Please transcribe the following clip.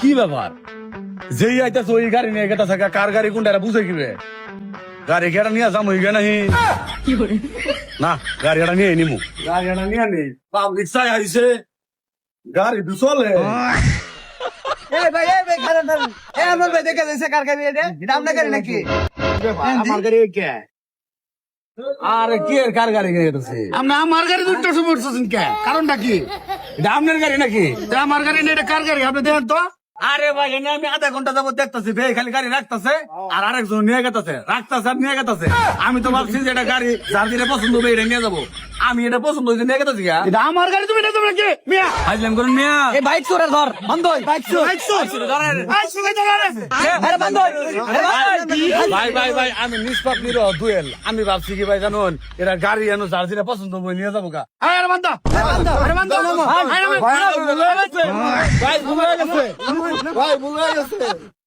কি ব্যাপার? যেই আইতাছে ওই গাড়ি নিয়ে গেতাছে গা, কার গাড়ি কোনটা এটা বুঝে কিবে? গাড়ি কেটা নিয়ে যাম হইগে নাহি না গাড়ি এটা নিয়ে নিমু। গাড়ি এটা নিয়ে নেই পাবলিক চাই আইছে। গাড়ি দু চলে এই ভাই এই ভাই খারাপ খারাপ আমার ভাই দেখে যাইছে কার গাড়ি এটা? এটা আপনার গাড়ি নাকি? আমার গাড়ি কে? আরে কি কার গাড়ি আপনি আমার গাড়ি দুটো সময় উঠছেন কে? কারণটা কি? এটা আপনার গাড়ি নাকি? এটা আমার গাড়ি না এটা কার গাড়ি? আপনি দেখেন তো। আরে ভাই এনে আমি আধা ঘণ্টা যাব দেখতেছি ভাই খালি গাড়ি রাখতেছে আর আরেকজন নিয়ে গেতেছে রাখতেছে আর নিয়ে গেতেছে আমি তো ভাবছি যে এটা গাড়ি যার যেটা পছন্দ হবে এটা নিয়ে যাব আমি এটা পছন্দ হয়েছে নিয়ে গেতেছি গা এটা আমার গাড়ি তুমি এটা কি মিয়া হাজলাম করুন মিয়া এই বাইক চোরে ধর বন্ধ বাইক চোর এই চোর। চোর, আরে। আরে বন্ধ ভাই ভাই ভাই আমি নিষ্পাপ নির দুয়েল আমি ভাবছি কি ভাই জানুন এটা গাড়ি এনো যার যেটা পছন্দ হবে নিয়ে যাব গা এই, আরে বান্দা। আরে বান্দা, আরে বান্দা। ভাই ভুল হয়ে গেছে। ভাই ভুল হয়ে গেছে।